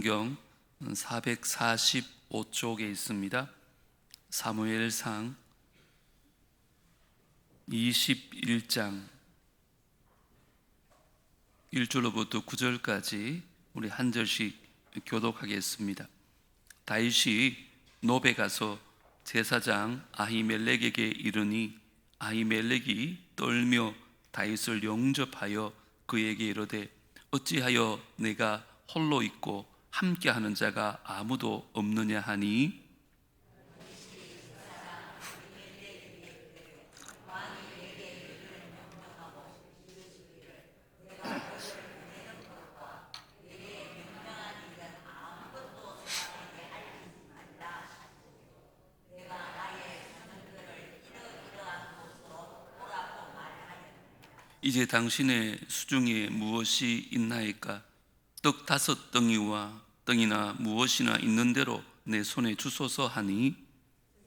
성경 445쪽에 있습니다. 사무엘상 21장 1절로부터 9절까지 우리 한 절씩 교독하겠습니다. 다윗이 노베 가서 제사장 아히멜렉에게 이르니 아히멜렉이 떨며 다윗을 영접하여 그에게 이르되 어찌하여 내가 홀로 있고 함께하는 자가 아무도 없느냐 하니 이제 당신의 수중에 무엇이 있나이까? 떡 다섯 덩이와 떡이나 무엇이나 있는 대로 내 손에 주소서 하니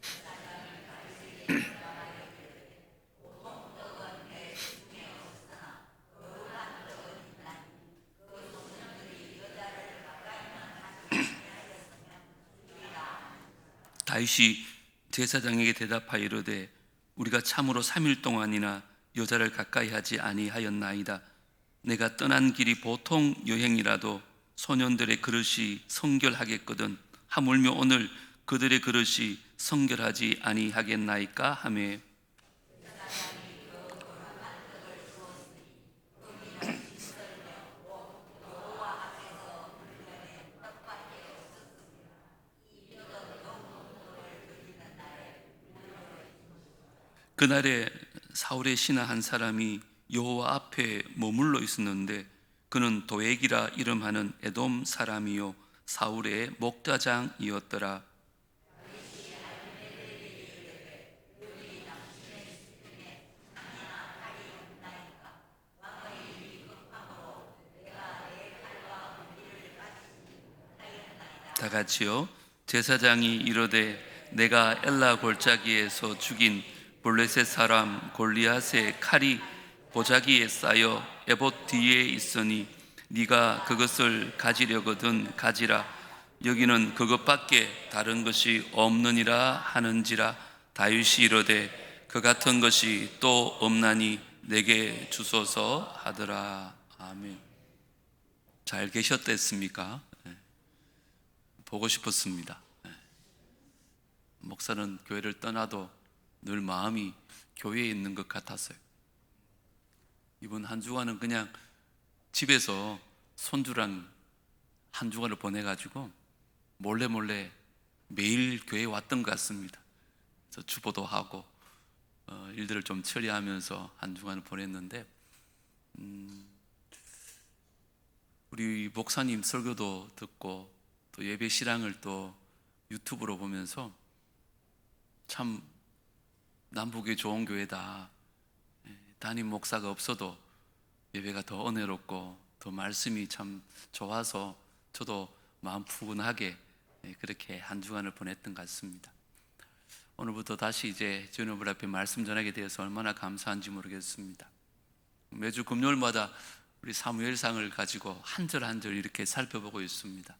다윗이 제사장에게 대답하여 이르되 우리가 참으로 3일 동안이나 여자를 가까이 하지 아니하였나이다. 내가 떠난 길이 보통 여행이라도 소년들의 그릇이 성결하겠거든. 하물며 오늘 그들의 그릇이 성결하지 아니하겠나이까 하매 그날에 사울의 신하 한 사람이 여호와 앞에 머물러 있었는데 그는 도액이라 이름하는 에돔 사람이요 사울의 목자장이었더라. 다 같이요. 제사장이 이르되 내가 엘라 골짜기에서 죽인 블레셋 사람 골리앗의 칼이 보자기에 쌓여 에봇 뒤에 있으니 네가 그것을 가지려거든 가지라 여기는 그것밖에 다른 것이 없느니라 하는지라 다윗이 이르되 그 같은 것이 또 없나니 내게 주소서 하더라 아멘 잘 계셨댔습니까? 네. 보고 싶었습니다 네. 목사는 교회를 떠나도 늘 마음이 교회에 있는 것 같았어요. 이번 한 주간은 그냥 집에서 손주랑 한 주간을 보내가지고 몰래 몰래 매일 교회 왔던 것 같습니다. 그래서 주보도 하고 어, 일들을 좀 처리하면서 한 주간을 보냈는데 음, 우리 목사님 설교도 듣고 또 예배 실황을 또 유튜브로 보면서 참 남북의 좋은 교회다. 예, 담임 목사가 없어도 예배가 더 은혜롭고 더 말씀이 참 좋아서 저도 마음 푸근하게 예, 그렇게 한 주간을 보냈던 것 같습니다. 오늘부터 다시 이제 주님을 앞에 말씀 전하게 되어서 얼마나 감사한지 모르겠습니다. 매주 금요일마다 우리 사무엘상을 가지고 한 절 한 절 이렇게 살펴보고 있습니다.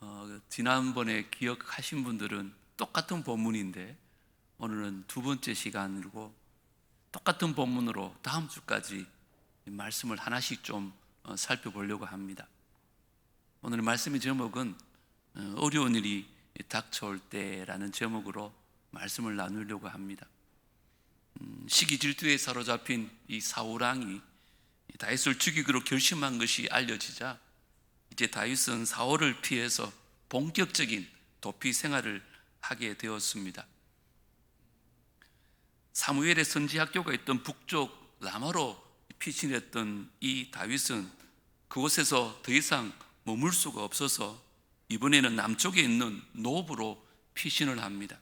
어, 지난번에 기억하신 분들은 똑같은 본문인데 오늘은 두 번째 시간이고 똑같은 본문으로 다음 주까지 말씀을 하나씩 좀 어, 살펴보려고 합니다. 오늘 말씀의 제목은 어, 어려운 일이 닥쳐올 때라는 제목으로 말씀을 나누려고 합니다. 음, 시기 질투에 사로잡힌 이 사울왕이 다윗을 죽이기로 결심한 것이 알려지자 이제 다윗은 사울을 피해서 본격적인 도피 생활을 하게 되었습니다. 사무엘의 선지 학교가 있던 북쪽 라마로 피신했던 이 다윗은 그곳에서 더 이상 머물 수가 없어서 이번에는 남쪽에 있는 노브로 피신을 합니다.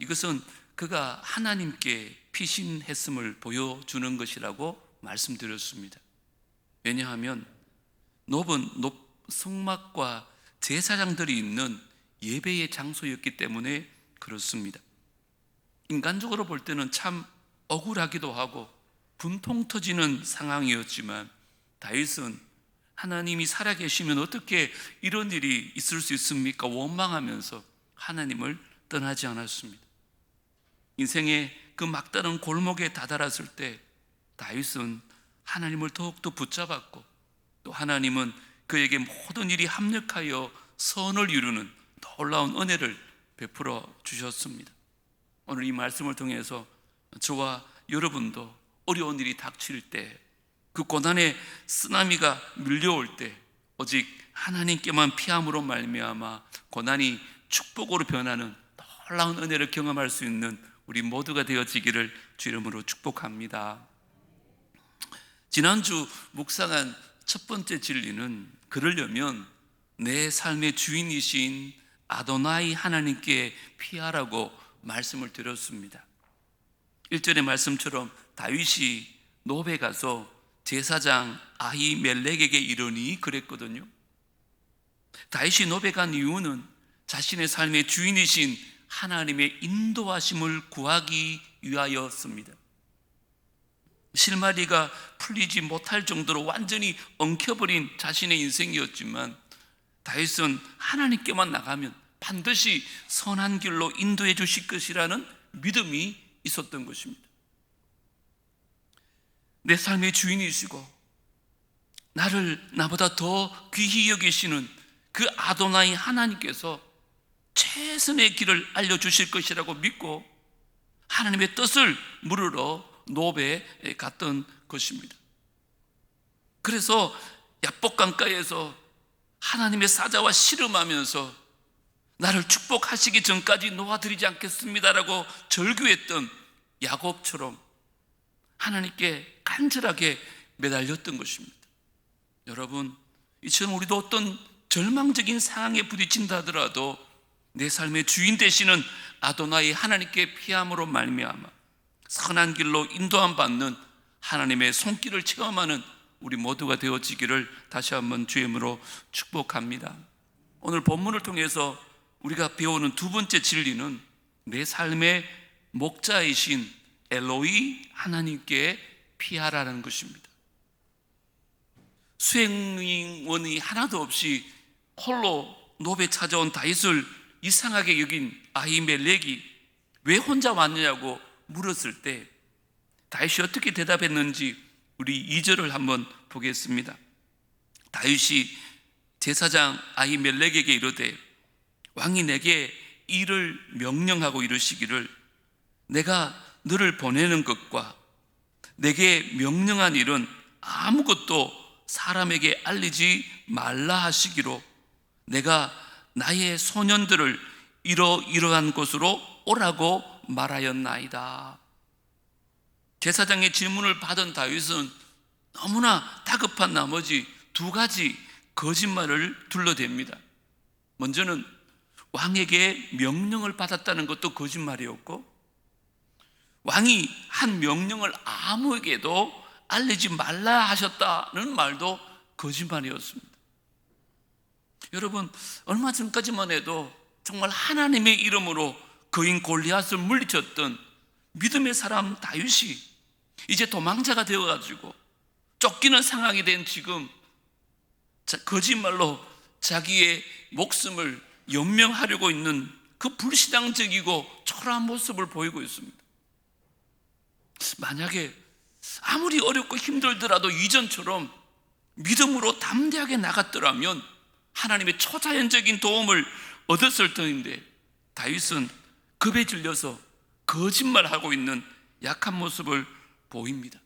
이것은 그가 하나님께 피신했음을 보여주는 것이라고 말씀드렸습니다. 왜냐하면 노브는 성막과 제사장들이 있는 예배의 장소였기 때문에 그렇습니다. 인간적으로 볼 때는 참 억울하기도 하고 분통 터지는 상황이었지만 다윗은 하나님이 살아계시면 어떻게 이런 일이 있을 수 있습니까? 원망하면서 하나님을 떠나지 않았습니다. 인생의 그 막다른 골목에 다다랐을 때 다윗은 하나님을 더욱더 붙잡았고 또 하나님은 그에게 모든 일이 합력하여 선을 이루는 놀라운 은혜를 베풀어 주셨습니다. 오늘 이 말씀을 통해서 저와 여러분도 어려운 일이 닥칠 때, 그 고난의 쓰나미가 밀려올 때, 오직 하나님께만 피함으로 말미암아 고난이 축복으로 변하는 놀라운 은혜를 경험할 수 있는 우리 모두가 되어지기를 주 이름으로 축복합니다. 지난주 묵상한 첫 번째 진리는 그러려면 내 삶의 주인이신 아도나이 하나님께 피하라고 말씀을 드렸습니다. 1절의 말씀처럼 다윗이 노베 가서 제사장 아히멜렉에게 이르니 그랬거든요. 다윗이 노베 간 이유는 자신의 삶의 주인이신 하나님의 인도하심을 구하기 위하였습니다. 실마리가 풀리지 못할 정도로 완전히 엉켜버린 자신의 인생이었지만 다윗은 하나님께만 나가면 반드시 선한 길로 인도해 주실 것이라는 믿음이 있었던 것입니다. 내 삶의 주인이시고 나를 나보다 더 귀히 여기시는 그 아도나이 하나님께서 최선의 길을 알려 주실 것이라고 믿고 하나님의 뜻을 물으러 노베에 갔던 것입니다. 그래서 야복강가에서 하나님의 사자와 씨름하면서 나를 축복하시기 전까지 놓아드리지 않겠습니다라고 절규했던 야곱처럼 하나님께 간절하게 매달렸던 것입니다. 여러분, 이처럼 우리도 어떤 절망적인 상황에 부딪힌다 하더라도 내 삶의 주인 되시는 아도나이 하나님께 피함으로 말미암아 선한 길로 인도함 받는 하나님의 손길을 체험하는 우리 모두가 되어지기를 다시 한번 주의 이름으로 축복합니다. 오늘 본문을 통해서 우리가 배우는 두 번째 진리는 내 삶의 목자이신 엘로이 하나님께 피하라는 것입니다. 수행원이 하나도 없이 홀로 노베 찾아온 다윗을 이상하게 여긴 아히멜렉이 왜 혼자 왔느냐고 물었을 때 다윗이 어떻게 대답했는지 우리 2절을 한번 보겠습니다. 다윗이 제사장 아히멜렉에게 이르되 왕이 내게 일을 명령하고 이르시기를 내가 너를 보내는 것과 내게 명령한 일은 아무것도 사람에게 알리지 말라 하시기로 내가 나의 소년들을 이러 이러한 곳으로 오라고 말하였나이다. 제사장의 질문을 받은 다윗은 너무나 다급한 나머지 두 가지 거짓말을 둘러댑니다. 먼저는 왕에게 명령을 받았다는 것도 거짓말이었고, 왕이 한 명령을 아무에게도 알리지 말라 하셨다는 말도 거짓말이었습니다. 여러분, 얼마 전까지만 해도 정말 하나님의 이름으로 거인 골리앗을 물리쳤던 믿음의 사람 다윗이 이제 도망자가 되어 가지고 쫓기는 상황이 된 지금 거짓말로 자기의 목숨을 연명하려고 있는 그 불신앙적이고 초라한 모습을 보이고 있습니다. 만약에 아무리 어렵고 힘들더라도 이전처럼 믿음으로 담대하게 나갔더라면 하나님의 초자연적인 도움을 얻었을 터인데 다윗은 급에 질려서 거짓말하고 있는 약한 모습을 보입니다.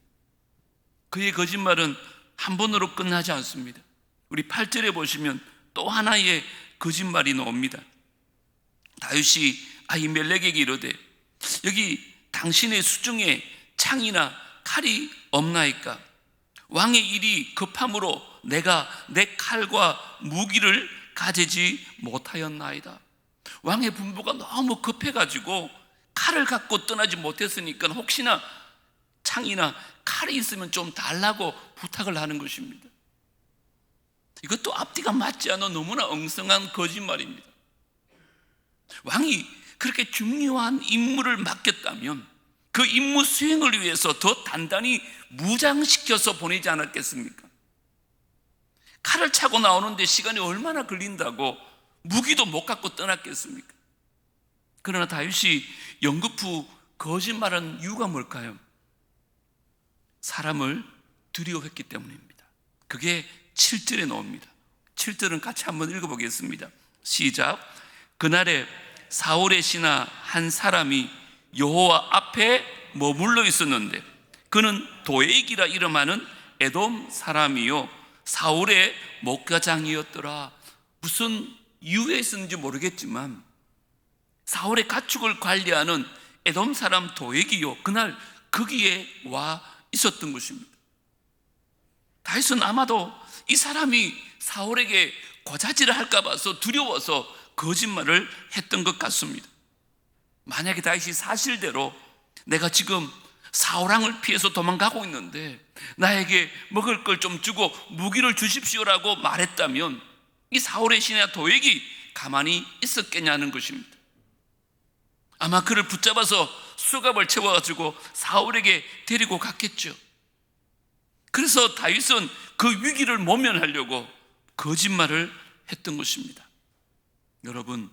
그의 거짓말은 한 번으로 끝나지 않습니다. 우리 8절에 보시면 또 하나의 거짓말이 나옵니다. 다윗이 아히멜렉에게 이르되 여기 당신의 수중에 창이나 칼이 없나이까 왕의 일이 급함으로 내가 내 칼과 무기를 가지지 못하였나이다. 왕의 분부가 너무 급해가지고 칼을 갖고 떠나지 못했으니까 혹시나 창이나 칼이 있으면 좀 달라고 부탁을 하는 것입니다. 이것도 앞뒤가 맞지 않아 너무나 엉성한 거짓말입니다. 왕이 그렇게 중요한 임무를 맡겼다면 그 임무 수행을 위해서 더 단단히 무장시켜서 보내지 않았겠습니까? 칼을 차고 나오는데 시간이 얼마나 걸린다고 무기도 못 갖고 떠났겠습니까? 그러나 다윗이 연급 후 거짓말한 이유가 뭘까요? 사람을 두려워했기 때문입니다. 그게 7절에 나옵니다. 7절은 같이 한번 읽어보겠습니다. 시작. 그날에 사울의 신하 한 사람이 여호와 앞에 머물러 있었는데 그는 도액이라 이름하는 에돔 사람이요 사울의 목가장이었더라. 무슨 이유에 있었는지 모르겠지만 사울의 가축을 관리하는 에돔 사람 도액이요 그날 거기에 와 있었던 것입니다. 다윗은 아마도 이 사람이 사울에게 고자질을 할까 봐서 두려워서 거짓말을 했던 것 같습니다. 만약에 다윗이 사실대로 내가 지금 사울왕을 피해서 도망가고 있는데 나에게 먹을 걸 좀 주고 무기를 주십시오라고 말했다면 이 사울의 신하 도액이 가만히 있었겠냐는 것입니다. 아마 그를 붙잡아서 수갑을 채워가지고 사울에게 데리고 갔겠죠. 그래서 다윗은 그 위기를 모면하려고 거짓말을 했던 것입니다. 여러분,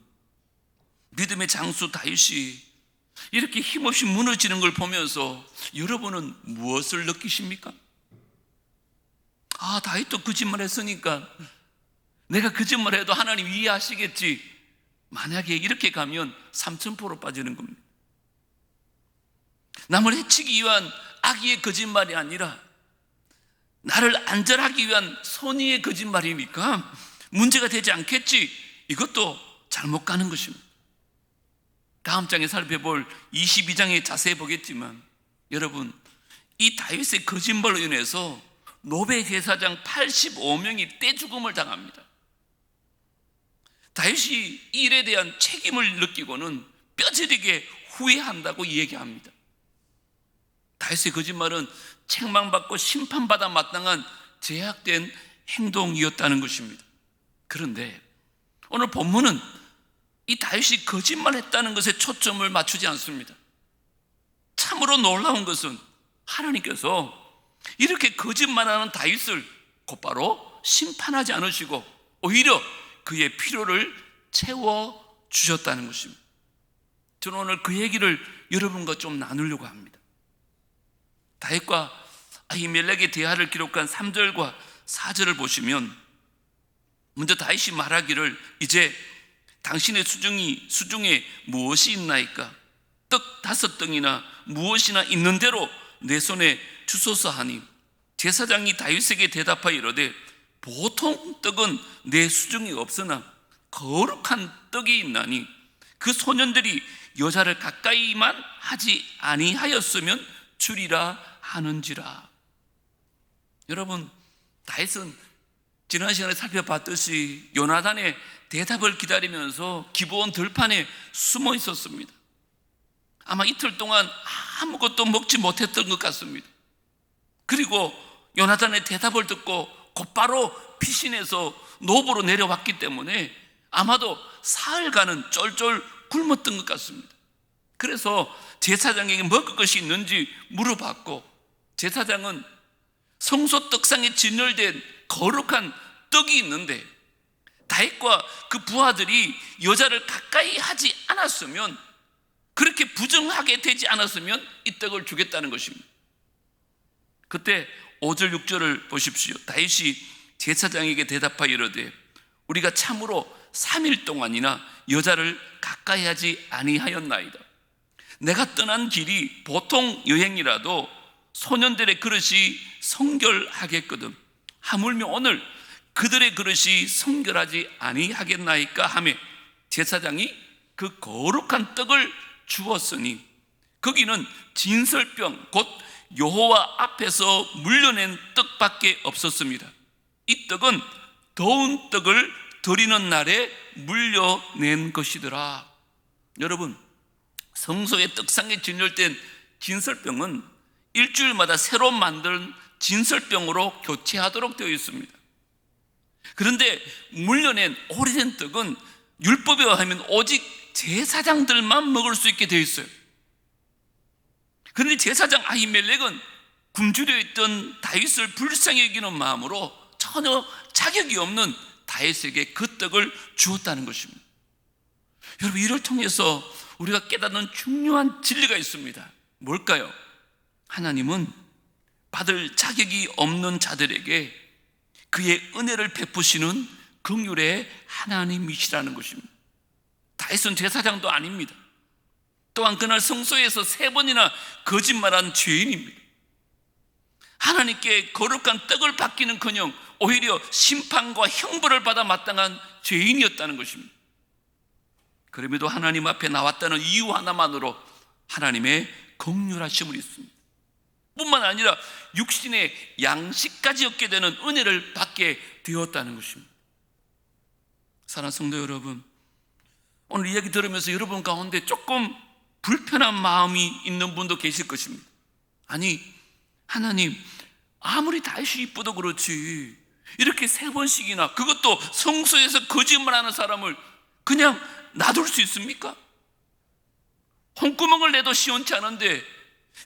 믿음의 장수 다윗이 이렇게 힘없이 무너지는 걸 보면서 여러분은 무엇을 느끼십니까? 아, 다윗도 거짓말 했으니까 내가 거짓말 해도 하나님 이해하시겠지. 만약에 이렇게 가면 삼천포로 빠지는 겁니다. 남을 해치기 위한 악의의 거짓말이 아니라 나를 안전하기 위한 선의의 거짓말이니까 문제가 되지 않겠지. 이것도 잘못 가는 것입니다. 다음 장에 살펴볼 22장에 자세히 보겠지만 여러분 이 다윗의 거짓말로 인해서 노베 제사장 85명이 떼죽음을 당합니다. 다윗이 이 일에 대한 책임을 느끼고는 뼈저리게 후회한다고 얘기합니다. 다윗의 거짓말은 책망받고 심판받아 마땅한 제약된 행동이었다는 것입니다. 그런데 오늘 본문은 이 다윗이 거짓말했다는 것에 초점을 맞추지 않습니다. 참으로 놀라운 것은 하나님께서 이렇게 거짓말하는 다윗을 곧바로 심판하지 않으시고 오히려 그의 필요를 채워 주셨다는 것입니다. 저는 오늘 그 얘기를 여러분과 좀 나누려고 합니다. 다윗과 아히멜렉의 대화를 기록한 3절과 4절을 보시면 먼저 다윗이 말하기를 이제 당신의 수중이 수중에 무엇이 있나이까? 떡 다섯 덩이나 무엇이나 있는 대로 내 손에 주소서 하니 제사장이 다윗에게 대답하여 이르되 보통 떡은 내 수중에 없으나 거룩한 떡이 있나니 그 소년들이 여자를 가까이만 하지 아니하였으면 주리라 하는지라 여러분 다윗은 지난 시간에 살펴봤듯이 요나단의 대답을 기다리면서 기브온 들판에 숨어 있었습니다. 아마 이틀 동안 아무것도 먹지 못했던 것 같습니다. 그리고 요나단의 대답을 듣고 곧바로 피신해서 노부로 내려왔기 때문에 아마도 사흘간은 쫄쫄 굶었던 것 같습니다. 그래서 제사장에게 먹을 것이 있는지 물어봤고 제사장은 성소 떡상에 진열된 거룩한 떡이 있는데 다윗과 그 부하들이 여자를 가까이 하지 않았으면 그렇게 부정하게 되지 않았으면 이 떡을 주겠다는 것입니다. 그때 5절 6절을 보십시오. 다윗이 제사장에게 대답하여 이르되 우리가 참으로 3일 동안이나 여자를 가까이 하지 아니하였나이다. 내가 떠난 길이 보통 여행이라도 소년들의 그릇이 성결하겠거든. 하물며 오늘 그들의 그릇이 성결하지 아니하겠나이까 하며 제사장이 그 거룩한 떡을 주었으니 거기는 진설병 곧 여호와 앞에서 물려낸 떡밖에 없었습니다. 이 떡은 더운 떡을 드리는 날에 물려낸 것이더라. 여러분, 성소의 떡상에 진열된 진설병은 일주일마다 새로 만든 진설병으로 교체하도록 되어 있습니다. 그런데 물려낸 오래된 떡은 율법에 의하면 오직 제사장들만 먹을 수 있게 되어 있어요. 그런데 제사장 아히멜렉은 굶주려 있던 다윗을 불쌍히 여기는 마음으로 전혀 자격이 없는 다윗에게 그 떡을 주었다는 것입니다. 여러분 이를 통해서 우리가 깨닫는 중요한 진리가 있습니다. 뭘까요? 하나님은 받을 자격이 없는 자들에게 그의 은혜를 베푸시는 긍휼의 하나님이시라는 것입니다. 다윗은 제사장도 아닙니다. 또한 그날 성소에서 세 번이나 거짓말한 죄인입니다. 하나님께 거룩한 떡을 받기는커녕 오히려 심판과 형벌을 받아 마땅한 죄인이었다는 것입니다. 그럼에도 하나님 앞에 나왔다는 이유 하나만으로 하나님의 긍휼하심을 있습니다. 뿐만 아니라 육신의 양식까지 얻게 되는 은혜를 받게 되었다는 것입니다. 사랑하는 성도 여러분, 오늘 이야기 들으면서 여러분 가운데 조금 불편한 마음이 있는 분도 계실 것입니다. 아니, 하나님, 아무리 다윗이 이쁘도 그렇지, 이렇게 세 번씩이나, 그것도 성소에서 거짓말하는 사람을 그냥 놔둘 수 있습니까? 홍구멍을 내도 시원치 않은데,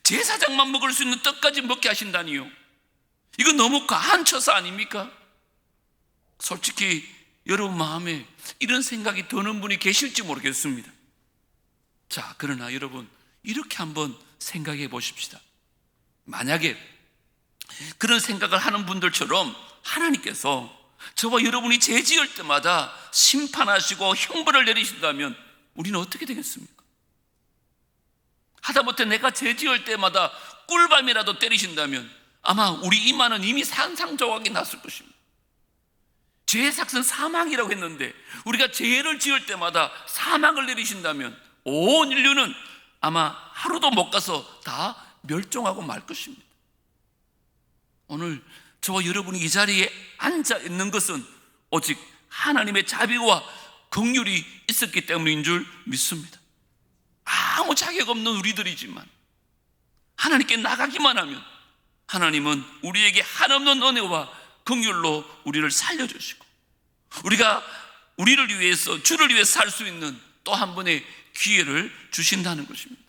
제사장만 먹을 수 있는 떡까지 먹게 하신다니요. 이거 너무 과한 처사 아닙니까? 솔직히 여러분 마음에 이런 생각이 드는 분이 계실지 모르겠습니다. 자, 그러나 여러분, 이렇게 한번 생각해 보십시다. 만약에 그런 생각을 하는 분들처럼 하나님께서 저와 여러분이 죄 지을 때마다 심판하시고 형벌을 내리신다면 우리는 어떻게 되겠습니까? 하다못해 내가 죄 지을 때마다 꿀밤이라도 때리신다면 아마 우리 이마는 이미 산상조각이 났을 것입니다. 죄의 삭은 사망이라고 했는데 우리가 죄를 지을 때마다 사망을 내리신다면 온 인류는 아마 하루도 못 가서 다 멸종하고 말 것입니다. 오늘 저와 여러분이 이 자리에 앉아 있는 것은 오직 하나님의 자비와 긍휼이 있었기 때문인 줄 믿습니다. 아무 자격 없는 우리들이지만 하나님께 나가기만 하면 하나님은 우리에게 한없는 은혜와 긍휼로 우리를 살려주시고 우리가 우리를 위해서 주를 위해 살 수 있는 또 한 번의 기회를 주신다는 것입니다.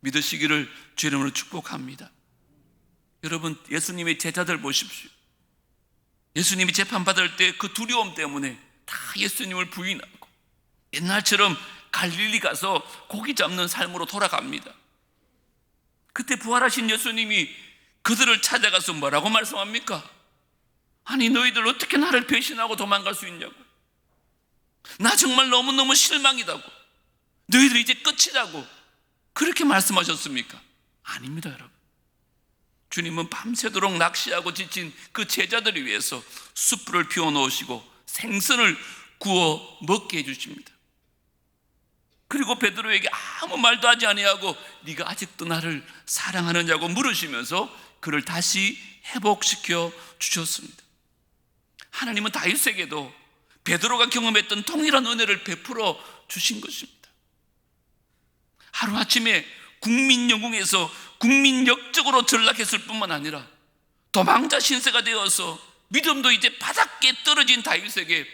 믿으시기를 주 이름으로 축복합니다. 여러분 예수님의 제자들 보십시오. 예수님이 재판 받을 때 그 두려움 때문에 다 예수님을 부인하고 옛날처럼 갈릴리 가서 고기 잡는 삶으로 돌아갑니다. 그때 부활하신 예수님이 그들을 찾아가서 뭐라고 말씀합니까? 아니 너희들 어떻게 나를 배신하고 도망갈 수 있냐고 나 정말 너무너무 실망이다고 너희들 이제 끝이라고 그렇게 말씀하셨습니까? 아닙니다 여러분 주님은 밤새도록 낚시하고 지친 그 제자들을 위해서 숯불을 피워 놓으시고 생선을 구워 먹게 해 주십니다 그리고 베드로에게 아무 말도 하지 아니하고 네가 아직도 나를 사랑하느냐고 물으시면서 그를 다시 회복시켜 주셨습니다 하나님은 다윗에게도 베드로가 경험했던 동일한 은혜를 베풀어 주신 것입니다. 하루아침에 국민 영웅에서 국민 역적으로 전락했을 뿐만 아니라 도망자 신세가 되어서 믿음도 이제 바닥에 떨어진 다윗에게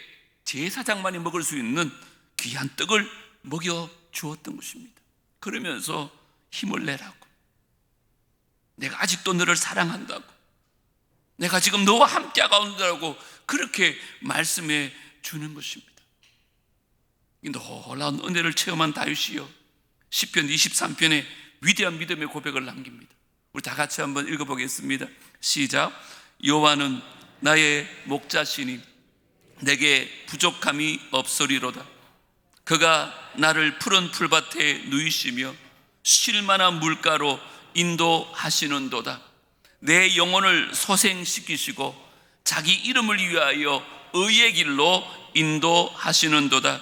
제사장만이 먹을 수 있는 귀한 떡을 먹여 주었던 것입니다. 그러면서 힘을 내라고. 내가 아직도 너를 사랑한다고. 내가 지금 너와 함께 가운데라고 그렇게 말씀해 주는 것입니다. 이 놀라운 은혜를 체험한 다윗이요. 10편 23편에 위대한 믿음의 고백을 남깁니다. 우리 다 같이 한번 읽어보겠습니다. 시작. 여호와는 나의 목자시니 내게 부족함이 없으리로다. 그가 나를 푸른 풀밭에 누이시며 쉴만한 물가로 인도하시는도다. 내 영혼을 소생시키시고 자기 이름을 위하여 의의 길로 인도하시는도다.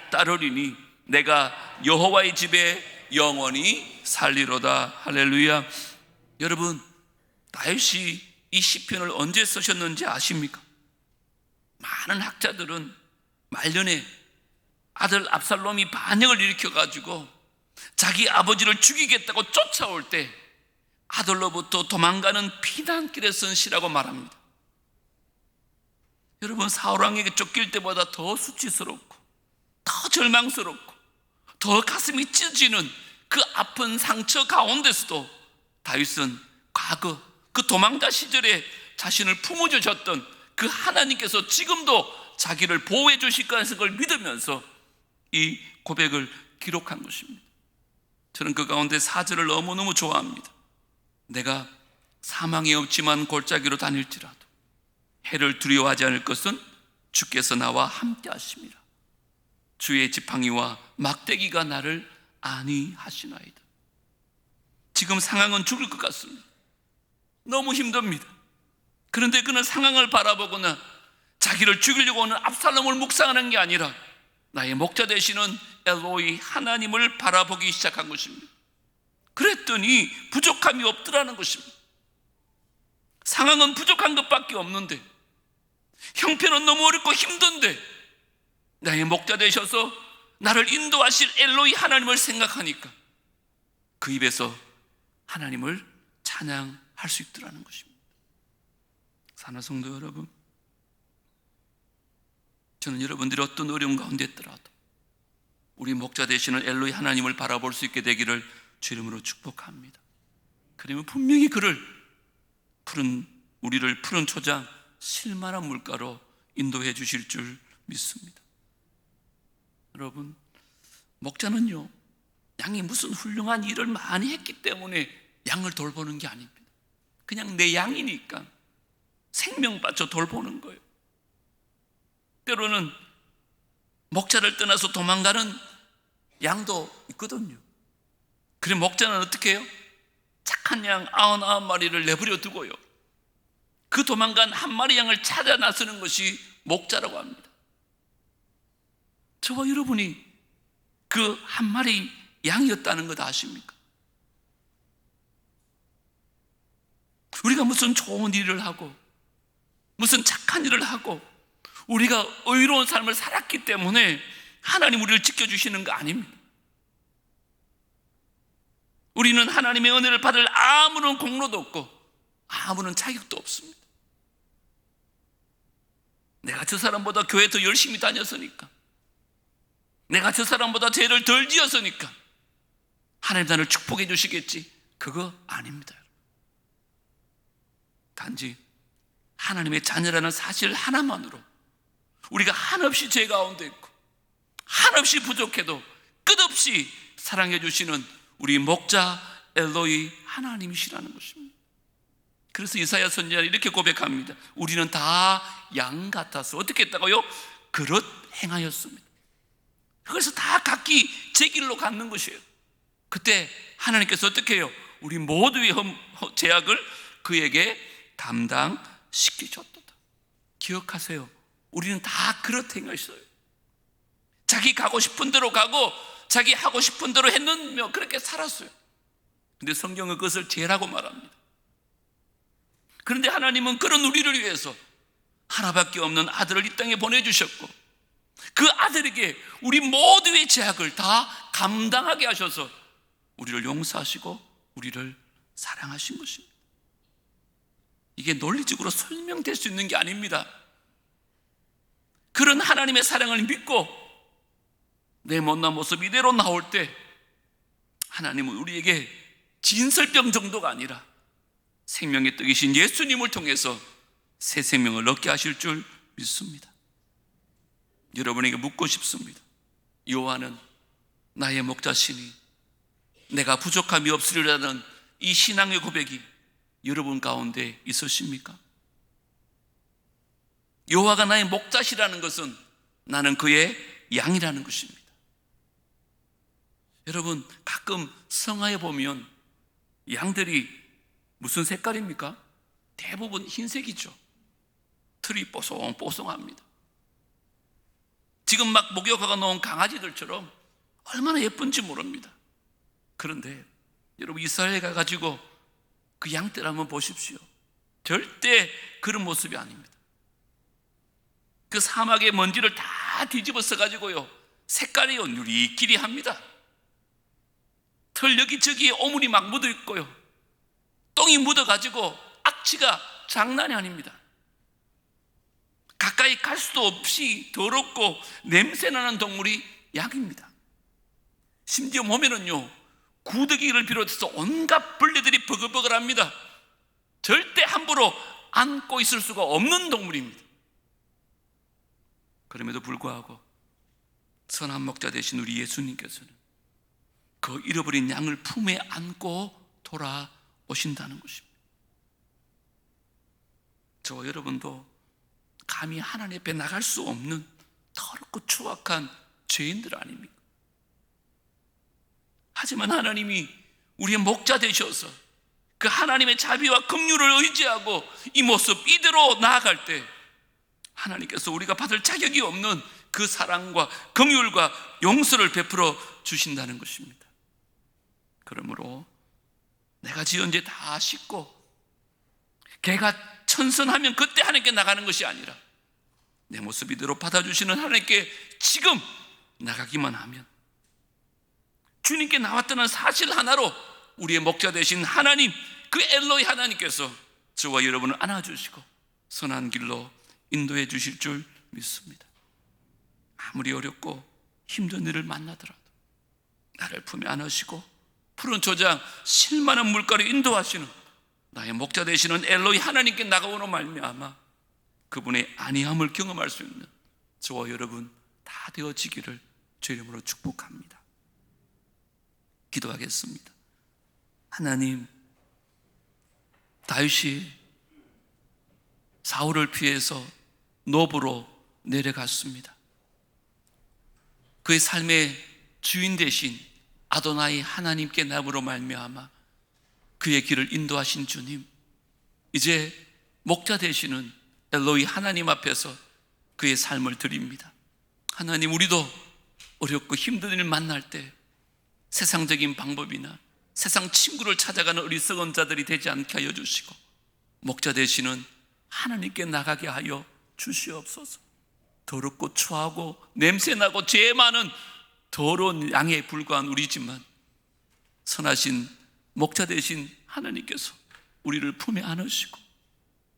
따르리니 내가 여호와의 집에 영원히 살리로다. 할렐루야. 여러분, 다윗이 이 시편을 언제 쓰셨는지 아십니까? 많은 학자들은 말년에 아들 압살롬이 반역을 일으켜 가지고 자기 아버지를 죽이겠다고 쫓아올 때 아들로부터 도망가는 피난길에 쓴 시라고 말합니다. 여러분 사울왕에게 쫓길 때보다 더 수치스럽고 더 절망스럽고 더 가슴이 찢어지는 그 아픈 상처 가운데서도 다윗은 과거 그 도망자 시절에 자신을 품어주셨던 그 하나님께서 지금도 자기를 보호해 주실 걸 믿으면서 이 고백을 기록한 것입니다. 저는 그 가운데 사절을 너무너무 좋아합니다. 내가 사망이 없지만 골짜기로 다닐지라도 해를 두려워하지 않을 것은 주께서 나와 함께 하심이라. 주의 지팡이와 막대기가 나를 안위하시나이다. 지금 상황은 죽을 것 같습니다. 너무 힘듭니다. 그런데 그는 상황을 바라보거나 자기를 죽이려고 하는 압살롬을 묵상하는 게 아니라 나의 목자 되시는 엘로이 하나님을 바라보기 시작한 것입니다. 그랬더니 부족함이 없더라는 것입니다. 상황은 부족한 것밖에 없는데 형편은 너무 어렵고 힘든데 나의 목자 되셔서 나를 인도하실 엘로이 하나님을 생각하니까 그 입에서 하나님을 찬양할 수 있더라는 것입니다. 사나 성도 여러분, 저는 여러분들이 어떤 어려움 가운데 있더라도 우리 목자 되시는 엘로이 하나님을 바라볼 수 있게 되기를 주 이름으로 축복합니다. 그러면 분명히 그를 푸른 우리를 푸른 초장 실만한 물가로 인도해 주실 줄 믿습니다. 여러분, 목자는요, 양이 무슨 훌륭한 일을 많이 했기 때문에 양을 돌보는 게 아닙니다. 그냥 내 양이니까 생명 바쳐 돌보는 거예요. 때로는 목자를 떠나서 도망가는 양도 있거든요. 그래 목자는 어떻게 해요? 착한 양 아흔아홉 마리를 내버려 두고요. 그 도망간 한 마리 양을 찾아 나서는 것이 목자라고 합니다. 저와 여러분이 그 한 마리 양이었다는 것 아십니까? 우리가 무슨 좋은 일을 하고 무슨 착한 일을 하고 우리가 의로운 삶을 살았기 때문에 하나님 우리를 지켜주시는 거 아닙니다. 우리는 하나님의 은혜를 받을 아무런 공로도 없고 아무런 자격도 없습니다. 내가 저 사람보다 교회 더 열심히 다녔으니까 내가 저 사람보다 죄를 덜 지었으니까 하나님 나를 축복해 주시겠지 그거 아닙니다. 단지 하나님의 자녀라는 사실 하나만으로 우리가 한없이 죄 가운데 있고 한없이 부족해도 끝없이 사랑해 주시는 우리 목자 엘로이 하나님이시라는 것입니다. 그래서 이사야 선지자는 이렇게 고백합니다. 우리는 다 양 같아서 어떻게 했다고요? 그릇 행하였습니다. 그래서 다 각기 제 길로 갖는 것이에요. 그때 하나님께서 어떻게 해요? 우리 모두의 제약을 그에게 담당시키셨다. 기억하세요. 우리는 다 그릇 행했어요. 자기 가고 싶은 대로 가고 자기 하고 싶은 대로 했는며 그렇게 살았어요. 근데 성경은 그것을 죄라고 말합니다. 그런데 하나님은 그런 우리를 위해서 하나밖에 없는 아들을 이 땅에 보내주셨고 그 아들에게 우리 모두의 죄악을 다 감당하게 하셔서 우리를 용서하시고 우리를 사랑하신 것입니다. 이게 논리적으로 설명될 수 있는 게 아닙니다. 그런 하나님의 사랑을 믿고 내 못난 모습 이대로 나올 때 하나님은 우리에게 진설병 정도가 아니라 생명의 떡이신 예수님을 통해서 새 생명을 얻게 하실 줄 믿습니다. 여러분에게 묻고 싶습니다. 요한은 나의 목자시니 내가 부족함이 없으리라는 이 신앙의 고백이 여러분 가운데 있으십니까? 여호와가 나의 목자시라는 것은 나는 그의 양이라는 것입니다. 여러분 가끔 성화에 보면 양들이 무슨 색깔입니까? 대부분 흰색이죠. 털이 뽀송뽀송합니다. 지금 막 목욕하고 놓은 강아지들처럼 얼마나 예쁜지 모릅니다. 그런데 여러분 이스라엘 가가지고 그 양떼를 한번 보십시오. 절대 그런 모습이 아닙니다. 그 사막의 먼지를 다 뒤집어 써 가지고요. 색깔이요 누리끼리 합니다. 털 여기 저기 오물이 막 묻어 있고요. 똥이 묻어 가지고 악취가 장난이 아닙니다. 가까이 갈 수도 없이 더럽고 냄새나는 동물이 약입니다. 심지어 보면은요, 구더기를 비롯해서 온갖 벌레들이 버글버글합니다. 절대 함부로 안고 있을 수가 없는 동물입니다. 그럼에도 불구하고 선한 목자 되신 우리 예수님께서는 그 잃어버린 양을 품에 안고 돌아오신다는 것입니다. 저와 여러분도 감히 하나님 앞에 나갈 수 없는 더럽고 추악한 죄인들 아닙니까? 하지만 하나님이 우리의 목자 되셔서 그 하나님의 자비와 긍휼을 의지하고 이 모습 이대로 나아갈 때 하나님께서 우리가 받을 자격이 없는 그 사랑과 긍휼과 용서를 베풀어 주신다는 것입니다. 그러므로 내가 지은 죄 다 씻고 개가 천선하면 그때 하나님께 나가는 것이 아니라 내 모습 이대로 받아주시는 하나님께 지금 나가기만 하면 주님께 나왔다는 사실 하나로 우리의 목자 되신 하나님 그 엘로이 하나님께서 저와 여러분을 안아주시고 선한 길로 인도해 주실 줄 믿습니다. 아무리 어렵고 힘든 일을 만나더라도 나를 품에 안으시고 푸른 조장 실만한 물가로 인도하시는 나의 목자 되시는 엘로이 하나님께 나가오는 말미암아 그분의 안위함을 경험할 수 있는 저와 여러분 다 되어지기를 주 이름으로 축복합니다. 기도하겠습니다. 하나님, 다윗이 사울을 피해서 노브로 내려갔습니다. 그의 삶의 주인 대신 아도나이 하나님께 남으로 말미암아 그의 길을 인도하신 주님, 이제 목자 되시는 엘로이 하나님 앞에서 그의 삶을 드립니다. 하나님, 우리도 어렵고 힘든 일 만날 때 세상적인 방법이나 세상 친구를 찾아가는 어리석은 자들이 되지 않게 하여 주시고 목자 되시는 하나님께 나가게 하여 주시옵소서. 더럽고 추하고 냄새나고 죄 많은 더러운 양에 불과한 우리지만 선하신 목자 되신 하나님께서 우리를 품에 안으시고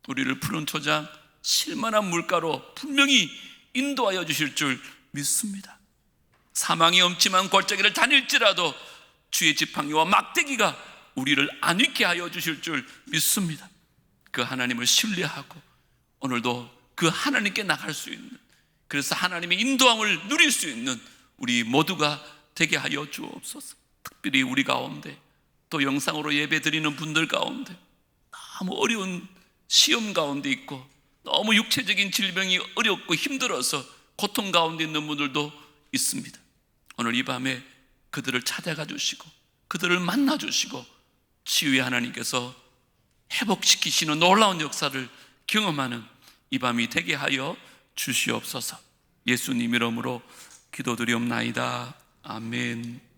우리를 푸른 초장 실만한 물가로 분명히 인도하여 주실 줄 믿습니다. 사망이 엄침한 골짜기를 다닐지라도 주의 지팡이와 막대기가 우리를 안익게 하여 주실 줄 믿습니다. 그 하나님을 신뢰하고 오늘도 그 하나님께 나갈 수 있는 그래서 하나님의 인도함을 누릴 수 있는 우리 모두가 되게 하여 주옵소서. 특별히 우리 가운데 또 영상으로 예배 드리는 분들 가운데 너무 어려운 시험 가운데 있고 너무 육체적인 질병이 어렵고 힘들어서 고통 가운데 있는 분들도 있습니다. 오늘 이 밤에 그들을 찾아가 주시고 그들을 만나 주시고 치유의 하나님께서 회복시키시는 놀라운 역사를 경험하는 이 밤이 되게 하여 주시옵소서. 예수님 이름으로 기도드리옵나이다. 아멘.